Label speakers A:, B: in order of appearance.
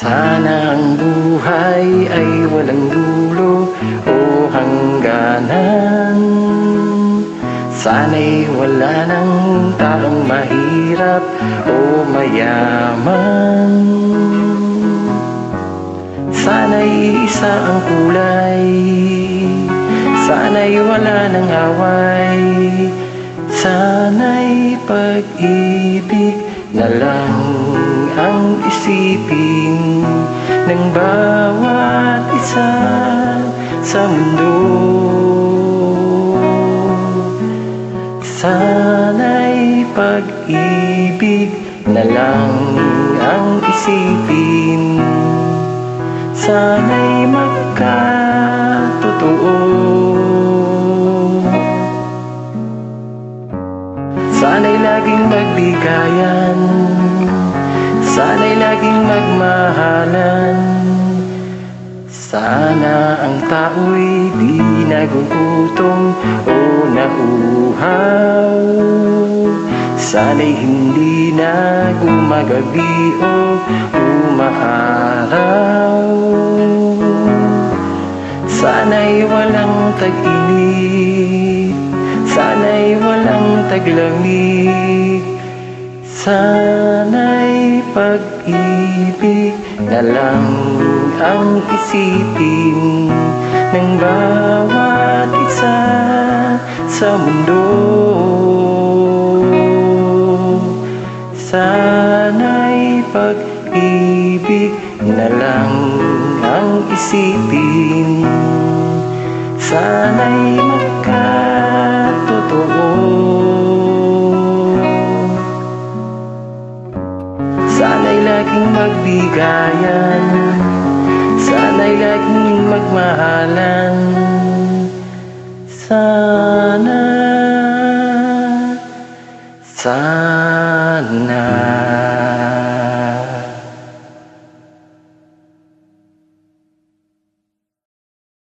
A: Sana ang buhay ay walang dulo o hangganan. Sana'y wala ng taong mahirap o mayaman. Sana'y isa ang kulay. Sana'y wala ng away. Sana'y pag-ibig na lang ang isipin Ng bawat isa sa mundo. Sana'y pag-ibig na lang ang isipin. Sana'y magkatotoo. Sana'y laging magbigayan Sana ang tao'y di nagugutom o nauuhaw. Sana'y hindi na gumagabi o umaaraw. Sana'y walang tag-init. Sana'y walang taglamig. Sana'y pag-ibig na lang ang isipin Ng bawat isa sa mundo. Sana'y pag-ibig na lang ang isipin. Sana'y laging magbigayan. Sana'y laging magmahalan Sana Sana